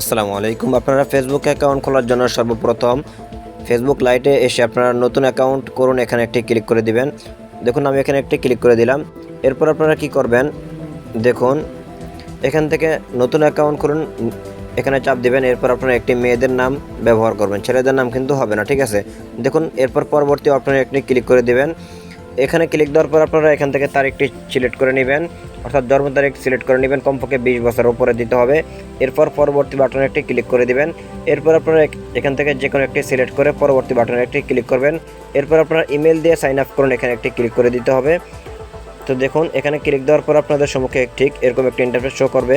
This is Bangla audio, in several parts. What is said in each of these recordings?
আসসালামু আলাইকুম। আপনারা ফেসবুক অ্যাকাউন্ট খোলার জন্য সর্বপ্রথম ফেসবুক লাইটে এসে আপনারা নতুন অ্যাকাউন্ট করুন, এখানে একটি ক্লিক করে দিবেন। দেখুন, আমি এখানে একটি ক্লিক করে দিলাম। এরপর আপনারা কি করবেন? দেখুন, এখান থেকে নতুন অ্যাকাউন্ট করুন এখানে চাপ দিবেন। এরপর আপনারা একটি মেয়েদের নাম ব্যবহার করবেন। ছেলেদের নাম কিন্তু হবে না, ঠিক আছে? দেখুন, এরপর পরবর্তী আপনারা একটি ক্লিক করে দিবেন। এখানে ক্লিক দেওয়ার পর আপনারা এখান থেকে তারিখটি সিলেক্ট করে নেবেন। অর্থাৎ জন্ম তারিখ সিলেক্ট করে নেবেন। কমপক্ষে বিশ বছর উপরে দিতে হবে। এরপর পরবর্তী বাটনে একটি ক্লিক করে দিবেন। এরপর আপনারা এখান থেকে যে কোনো একটি সিলেক্ট করে পরবর্তী বাটনে একটি ক্লিক করবেন। এরপর আপনারা ইমেল দিয়ে সাইন আপ করুন, এখানে একটি ক্লিক করে দিতে হবে। তো দেখুন, এখানে ক্লিক দেওয়ার পর আপনাদের সম্মুখে ঠিক এরকম একটি ইন্টারফেস শো করবে।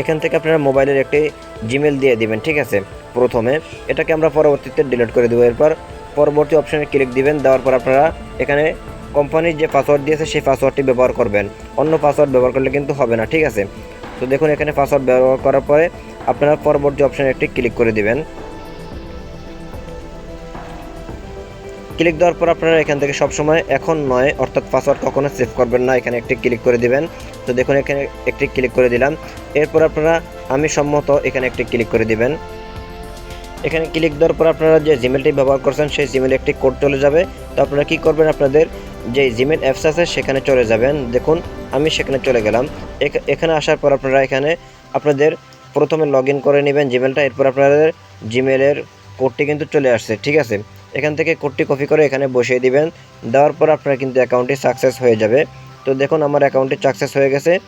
এখান থেকে আপনারা মোবাইলের একটি জিমেল দিয়ে দিবেন, ঠিক আছে? প্রথমে এটাকে আমরা পরবর্তীতে ডিলিট করে দেবো। এরপর পরবর্তী অপশানে ক্লিক দিবেন। দেওয়ার পর আপনারা এখানে কোম্পানির যে পাসওয়ার্ড দিয়েছে, সেই পাসওয়ার্ডটি ব্যবহার করবেন। অন্য পাসওয়ার্ড ব্যবহার করলে কিন্তু হবে না, ঠিক আছে? তো দেখুন, এখানে পাসওয়ার্ড ব্যবহার করার পরে আপনারা পরবর্তী অপশানে একটি ক্লিক করে দিবেন। ক্লিক দেওয়ার পর আপনারা এখান থেকে সবসময় এখন নয়, অর্থাৎ পাসওয়ার্ড কখনো সেভ করবেন না, এখানে একটি ক্লিক করে দিবেন। তো দেখুন, এখানে একটি ক্লিক করে দিলাম। এরপর আপনারা, আমি সম্মত এখানে একটি ক্লিক করে দিবেন। এখানে ক্লিক দেওয়ার পর আপনারা যে জিমেলটি ব্যবহার করছেন, সেই জিমেলে একটি কোড চলে যাবে। তো আপনারা কী করবেন, আপনাদের যে জিমেল অ্যাপস আছে, সেখানে চলে যাবেন। দেখুন, আমি সেখানে চলে গেলাম। এখ- এখানে আসার পর আপনারা এখানে আপনাদের প্রথমে লগ করে নেবেন জিমেলটা এরপর আপনাদের জিমেলের কোডটি কিন্তু চলে আসছে, ঠিক আছে? এখান থেকে কোডটি কপি করে এখানে বসিয়ে দিবেন। দেওয়ার পর আপনার কিন্তু অ্যাকাউন্টটি সাকসেস হয়ে যাবে। তো দেখুন, আমার অ্যাকাউন্টটি সাকসেস হয়ে গেছে।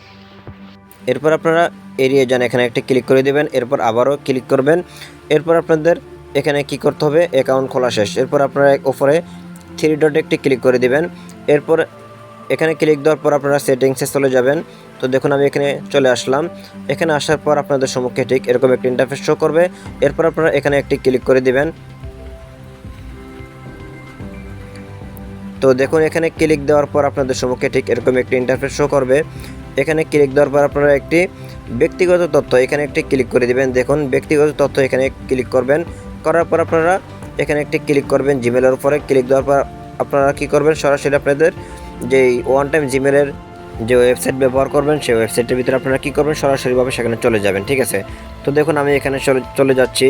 এরপর আপনারা এড়িয়ে যান, এখানে একটি ক্লিক করে দেবেন। এরপর আবারও ক্লিক করবেন। এরপর আপনাদের এখানে কি করতে হবে? অ্যাকাউন্ট খোলা শেষ। এরপর আপনারা উপরে থ্রি ডটে একটি ক্লিক করে দিবেন। এরপর এখানে ক্লিক দেওয়ার পর আপনারা সেটিংসে চলে যাবেন। তো দেখুন, আমি এখানে চলে আসলাম। এখানে আসার পর আপনাদের সম্মুখে ঠিক এরকম একটি ইন্টারফেস শো করবে। এরপর আপনারা এখানে একটি ক্লিক করে দিবেন। তো দেখুন, এখানে ক্লিক দেওয়ার পর আপনাদের সম্মুখে ঠিক এরকম একটি ইন্টারফেস শো করবে। এখানে ক্লিক দেওয়ার পর আপনারা একটি ব্যক্তিগত তথ্য এখানে একটি ক্লিক করে দিবেন। দেখুন, ব্যক্তিগত তথ্য এখানে ক্লিক করবেন। করার পর আপনারা এখানে একটি ক্লিক করবেন। জিমেলের উপরে ক্লিক দেওয়ার পর আপনারা কি করবেন? সরাসরি আপনাদের যে ওয়ান টাইম জিমেলের যে ওয়েবসাইট ব্যবহার করবেন, সেই ওয়েবসাইটের ভিতরে আপনারা কি করবেন? সরাসরিভাবে সেখানে চলে যাবেন, ঠিক আছে? তো দেখুন, আমি এখানে চলে যাচ্ছি।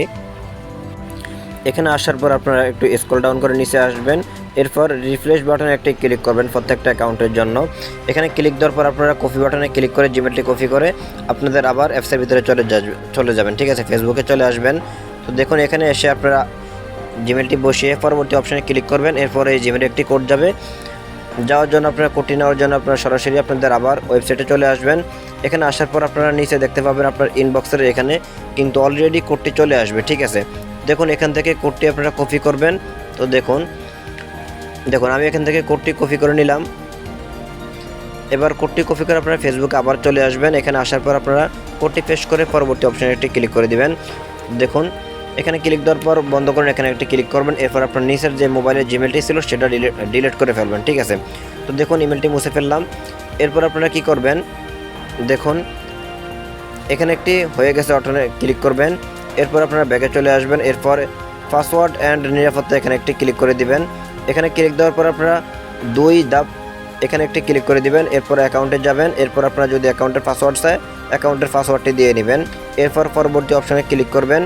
এখানে আসার পর আপনারা একটু স্ক্রল ডাউন করে নিচে আসবেন। এরপর রিফ্রেশ বাটনে একটি ক্লিক করবেন প্রত্যেকটা অ্যাকাউন্টের জন্য। এখানে ক্লিক দেওয়ার পর আপনারা কপি বাটনে ক্লিক করে জিমেলটি কপি করে আপনাদের আবার অ্যাপসের ভিতরে চলে চলে যাবেন, ঠিক আছে? ফেসবুকে চলে আসবেন। তো দেখুন, এখানে এসে আপনারা জিমেলটি বসিয়ে পরবর্তী অপশানে ক্লিক করবেন, এরপর এই জিমেলে একটি কোড যাবে। যাওয়ার জন্য আপনারা কোডটি নেওয়ার জন্য আপনারা সরাসরি আপনাদের আবার ওয়েবসাইটে চলে আসবেন। এখানে আসার পর আপনারা নিচে দেখতে পাবেন আপনার ইনবক্সের এখানে কিন্তু অলরেডি কোডটি চলে আসবে, ঠিক আছে? দেখুন, এখান থেকে কোডটি আপনারা কপি করবেন। তো দেখুন দেখুন, আমি এখান থেকে কোডটি কপি করে নিলাম। এবার কোডটি কপি করে আপনারা ফেসবুকে আবার চলে আসবেন। এখানে আসার পর আপনারা কোডটি পেস্ট করে পরবর্তী অপশানে একটি ক্লিক করে দিবেন। দেখুন এখানে ক্লিক দেওয়ার পর বন্ধ করুন, এখানে একটি ক্লিক করবেন, এরপর আপনার নিচের যে মোবাইলের জিমেলটি ছিল সেটা ডিলিট করে ফেলবেন, ঠিক আছে? তো দেখুন ইমেলটি মুছে ফেললাম। এরপর আপনারা কি করবেন? দেখুন, এখানে একটি হয়ে গেছে অটনে ক্লিক করবেন। এরপর আপনারা ব্যাগে চলে আসবেন। এরপর পাসওয়ার্ড অ্যান্ড নিরাপত্তা এখানে একটি ক্লিক করে দিবেন। এখানে ক্লিক দেওয়ার পর আপনারা দুই ধাপ এখানে একটি ক্লিক করে দিবেন। এরপর অ্যাকাউন্টে যাবেন। এরপর আপনারা যদি অ্যাকাউন্টের পাসওয়ার্ড চায় অ্যাকাউন্টের পাসওয়ার্ডটি দিয়ে নেবেন। এরপর পরবর্তী অপশানে ক্লিক করবেন।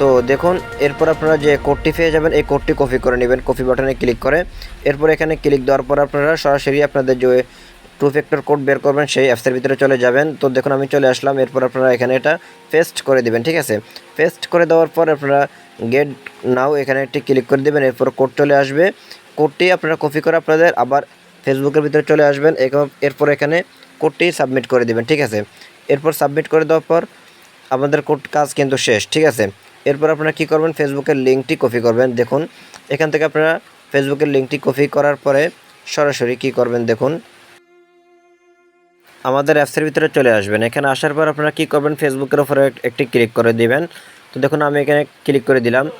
তো দেখুন, এরপর আপনারা যে কোডটি পেয়ে যাবেন, এই কোডটি কপি করে নেবেন। কপি বাটনে ক্লিক করে। এরপর এখানে ক্লিক দেওয়ার পর আপনারা সরাসরি আপনাদের যে টু ফ্যাক্টর কোড বের করবেন, সেই অ্যাপসের ভিতরে চলে যাবেন। তো দেখুন, আমি চলে আসলাম। এরপর আপনারা এখানে এটা পেস্ট করে দিবেন, ঠিক আছে? পেস্ট করে দেওয়ার পর আপনারা গেট নাও এখানে একটি ক্লিক করে দেবেন। এরপর কোড চলে আসবে। কোডটি আপনারা কপি করে আপনাদের আবার ফেসবুকের ভিতরে চলে আসবেন। এরপর এখানে কোডটি সাবমিট করে দিবেন, ঠিক আছে? এরপর সাবমিট করে দেওয়ার পর আমাদের কোড কাজ কিন্তু শেষ, ঠিক আছে? এরপর আপনারা কি করবেন? ফেসবুকের লিঙ্কটি কপি করবেন। দেখুন, এখান থেকে আপনারা ফেসবুকের লিঙ্কটি কপি করার পরে সরাসরি কি করবেন? দেখুন, আমাদের অ্যাপসের ভিতরে চলে আসবেন। এখানে আসার পর আপনারা কি করবেন? ফেসবুকের উপরে একটি ক্লিক করে দিবেন। তো দেখুন, আমি এখানে ক্লিক করে দিলাম।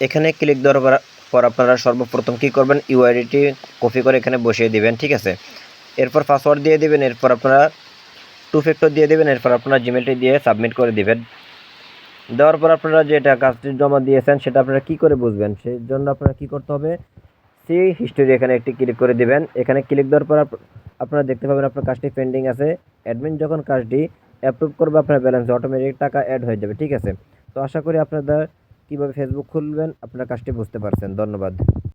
এখানে ক্লিক দেওয়ার পর- আপনারা সর্বপ্রথম কি করবেন? ইউআইডিটি কপি করে এখানে বসিয়ে দিবেন, ঠিক আছে? এরপর পাসওয়ার্ড দিয়ে দিবেন, এরপর আপনারা টু ফ্যাক্টর দিয়ে দেবেন, এরপর আপনারা জিমেলটি দিয়ে সাবমিট করে দিবেন। দেওয়ার পর আপনারা যেটা কাজটি জমা দিয়েছেন, সেটা আপনারা কি করে বুঝবেন? সেই জন্য আপনারা কি করতে হবে? সি হিস্টোরি এখানে একটি ক্লিক করে দিবেন। এখানে ক্লিক দেওয়ার পর আপনারা দেখতে পাবেন আপনার কাজটি পেন্ডিং আছে। অ্যাডমিন যখন কাজটি অ্যাপ্রুভ করবে, আপনার ব্যালেন্স অটোমেটিক টাকা অ্যাড হয়ে যাবে, ঠিক আছে? তো আশা করি আপনারা কীভাবে ফেসবুক খুলবেন, আপনার কাজটি বুঝতে পারছেন। ধন্যবাদ।